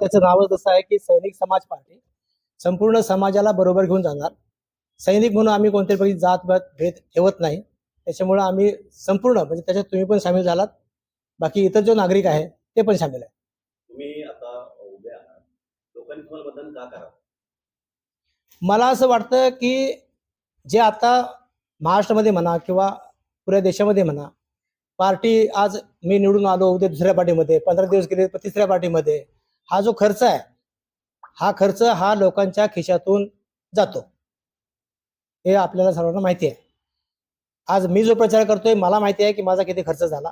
त्याचं नावच असं आहे की सैनिक समाज पार्टी. संपूर्ण समाजाला बरोबर घेऊन जाणार. सैनिक म्हणून आम्ही कोणत्याही प्रकारची जात भेद ठेवत नाही. त्याच्यामुळं आम्ही संपूर्ण म्हणजे त्याच्यात तुम्ही पण सामील झालात. बाकी इतर जो नागरिक आहे ते पण सामील आहे. तुम्ही आता उभे आहात. लोकांनी तुम्हाला मतदान का करावं? मला असं वाटतं की जे आता महाराष्ट्रामध्ये म्हणा किंवा पुऱ्या देशामध्ये म्हणा पार्टी आज मी निवडून आलो उद्या दुसऱ्या पार्टीमध्ये पंधरा दिवस गेले तर तिसऱ्या पार्टीमध्ये हा जो खर्च आहे हा खर्च हा लोकांच्या खिशातून जातो. हे आपल्याला सर्वांना माहिती आहे. आज मी जो प्रचार करतोय मला माहिती आहे की माझा किती खर्च झाला.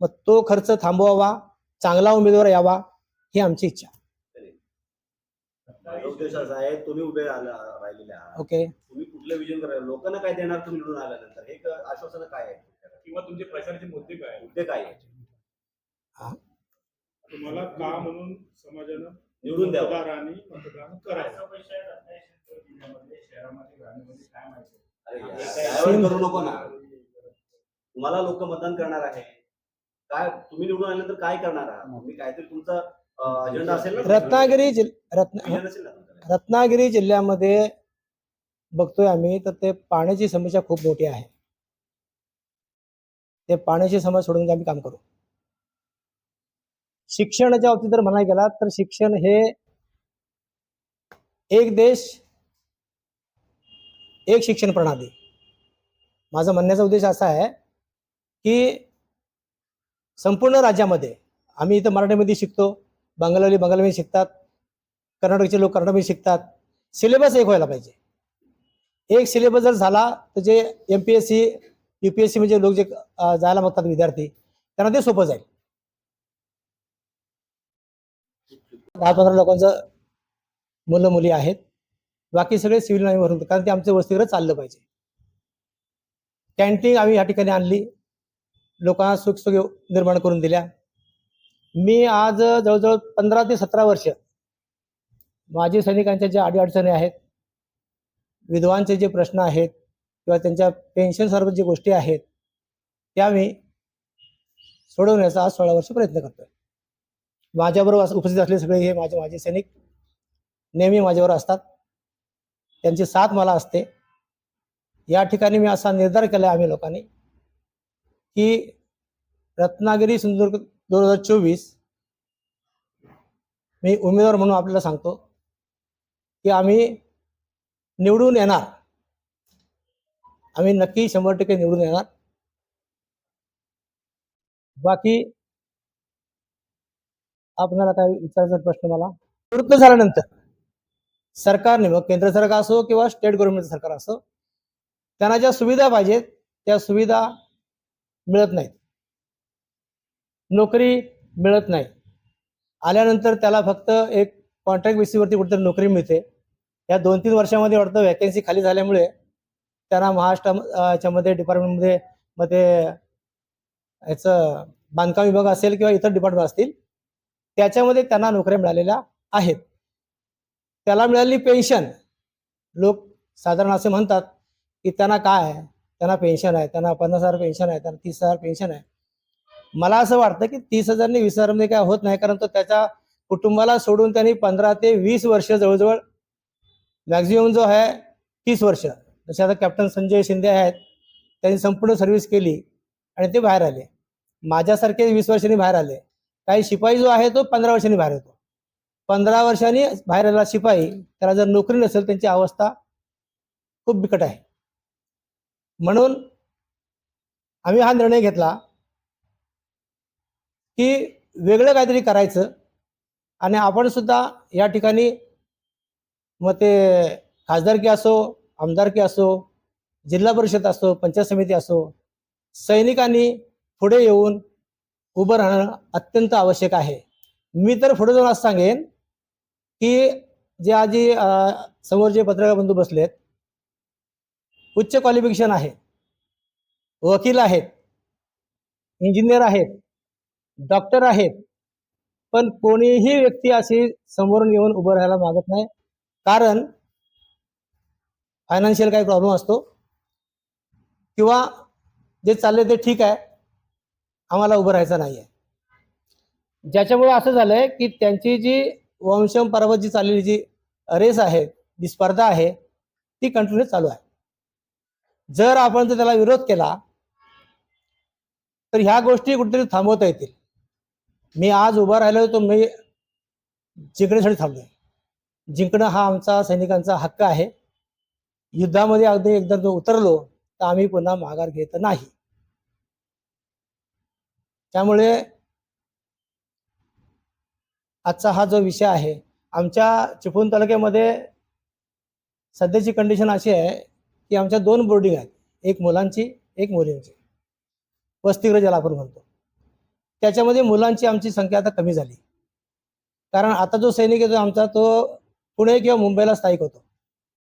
मग तो खर्च थांबवावा चांगला उमेदवार यावा ही आमची इच्छा. माझा उद्देश असा आहे तुम्ही उभे राहिला- राहिलेले आहात. ओके. तुम्ही कुठलं विजन करायला लोकांना काय देणार तुम्ही निवडून आल्यानंतर? हे क- आश्वासन काय आहे? किंवा तुमचे प्रचाराचे मुद्दे काय? मुद्दे काय आहे तुम्हाला का म्हणून समाजानं निवडून द्यावं? मतदारांनी मतदान डायव्हर्ट करू नको ना. तुम्हाला लोक मतदान करणार आहे. काय तुम्ही निवडून आल्यानंतर काय करणार आहात? तुम्ही काहीतरी तुमचा अजेंडा असेल ना? रत्नागिरी जिल रत्न Vision असेल ना तुमचं? रत्नागिरी जिल्ह्यामध्ये बघतोय आम्ही तर ते पाण्याची समस्या खूप मोठी आहे. ते पाण्याची समस्या सोडून आम्ही काम करू. शिक्षणाच्या बाबतीत जर म्हणायला गेला तर शिक्षण हे एक देश एक शिक्षण प्रणाली. माझा म्हणण्याचा उद्देश असा आहे की संपूर्ण राज्यामध्ये आम्ही इथं मराठीमध्ये शिकतो बंगाली बंगालीमध्ये शिकतात कर्नाटकचे लोक कर्नाटकमध्ये शिकतात सिलेबस एक व्हायला पाहिजे. एक सिलेबस जर झाला तर जे M P S C U P S C म्हणजे लोक जे जायला मागतात विद्यार्थी त्यांना ते सोपं जाईल. दहा पंधरा लोकांचं मुलं मुली आहेत. बाकी सगळे सिव्हिल लाईन भरून कारण ते आमचं वस्तीवर चाललं पाहिजे. कॅन्टीन आम्ही या ठिकाणी आणली. लोकांना सुखसोयी निर्माण करून दिल्या. मी आज जवळजवळ पंधरा ते सतरा वर्ष माजी सैनिकांच्या ज्या अडीअडचणी आहेत विधवांचे जे प्रश्न आहेत किंवा त्यांच्या पेन्शन सर्व जे गोष्टी आहेत त्या मी सोडवण्याचा आज सोळा वर्ष प्रयत्न करतोय. माझ्याबरोबर उपस्थित असलेले सगळे हे माझे माजी सैनिक नेहमी माझ्यावर असतात. त्यांची साथ मला असते. या ठिकाणी मी असा निर्धार केला आम्ही लोकांनी की रत्नागिरी सिंधुदुर्ग दोन हजार चोवीस मी उमेदवार म्हणून आपल्याला सांगतो की आम्ही निवडून येणार. आम्ही नक्की शंभर टक्के निवडून येणार. बाकी आपल्याला काय विचारायचा प्रश्न मला? निवृत्त झाल्यानंतर सरकारने मग केंद्र सरकार असो किंवा स्टेट गव्हर्नमेंट सरकार असो त्यांना ज्या सुविधा पाहिजेत त्या सुविधा मिळत नाहीत. नोकरी मिळत नाही. आल्यानंतर त्याला फक्त एक कॉन्ट्रॅक्ट बेसिसवरती कुठेतरी नोकरी मिळते. या दोन तीन वर्षामध्ये वाटतं व्हॅकन्सी खाली झाल्यामुळे त्यांना महाराष्ट्राच्या डिपार्टमेंटमध्ये मध्ये याचं बांधकाम विभाग असेल किंवा इतर डिपार्टमेंट असतील त्याच्यामध्ये त्यांना नोकऱ्या मिळालेल्या आहेत. त्याला मिळालेली पेन्शन लोक साधारण असे म्हणतात की त्यांना काय आहे? त्यांना पेन्शन आहे त्यांना पन्नास हजार पेन्शन आहे त्यांना तीस हजार पेन्शन आहे. मला असं वाटतं की तीस हजार आणि वीस हजारमध्ये काय होत नाही कारण तो त्याच्या कुटुंबाला सोडून त्यांनी पंधरा ते वीस वर्ष जवळजवळ मॅक्झिमम जो आहे तीस वर्ष. जसे आता कॅप्टन संजय शिंदे आहेत त्यांनी संपूर्ण सर्व्हिस केली आणि ते बाहेर आले. माझ्यासारखे वीस वर्षांनी बाहेर आले. काही शिपाई जो आहे तो पंधरा वर्षांनी बाहेर येतो. पंधरा वर्षांनी बाहेर आलेला शिपाई त्याला जर नोकरी नसेल त्यांची अवस्था खूप बिकट आहे. म्हणून आम्ही हा निर्णय घेतला की वेगळं काहीतरी करायचं आणि आपण सुद्धा या ठिकाणी मग ते खासदारकी असो आमदारकी असो जिल्हा परिषद असो पंचायत समिती असो सैनिकांनी पुढे येऊन उभं राहणं अत्यंत आवश्यक आहे. मी तर पुढे जाऊन असं सांगेन की जे आजी समोर जे पत्रकार बंधू बसलेत उच्च क्वालिफिकेशन आहे वकील आहेत इंजिनियर आहेत डॉक्टर आहेत पण कोणीही व्यक्ती अशी समोरून येऊन उभं राहायला मागत नाही. कारण फायनान्शियल काही प्रॉब्लेम असतो किंवा जे चालले ते ठीक आहे. आम्हाला उभं राहायचं नाही आहे ज्याच्यामुळे असं झालंय की त्यांची जी वंशम पर्वत जी चाललेली जी रेस आहे जी स्पर्धा आहे ती कंटिन्यू चालू आहे. जर आपण जर त्याला विरोध केला तर ह्या गोष्टी कुठेतरी थांबवता येतील. मी आज उभा राहिलो तो मी जिंकण्यासाठी थांबलोय. जिंकणं हा आमचा सैनिकांचा हक्क आहे. युद्धामध्ये अगदी एकदा जो उतरलो तर आम्ही पुन्हा माघार घेत नाही. त्यामुळे आजचा हा जो विषय आहे आमच्या चिपळूण तालुक्यामध्ये सध्याची कंडिशन अशी आहे की आमच्या दोन बोर्डिंग आहेत. एक मुलांची एक मुलींची. वसतिगृह ज्याला आपण म्हणतो. त्याच्यामध्ये मुलांची आमची संख्या आता कमी झाली. कारण आता जो सैनिक येतो आमचा तो पुणे किंवा मुंबईला स्थायिक होतो.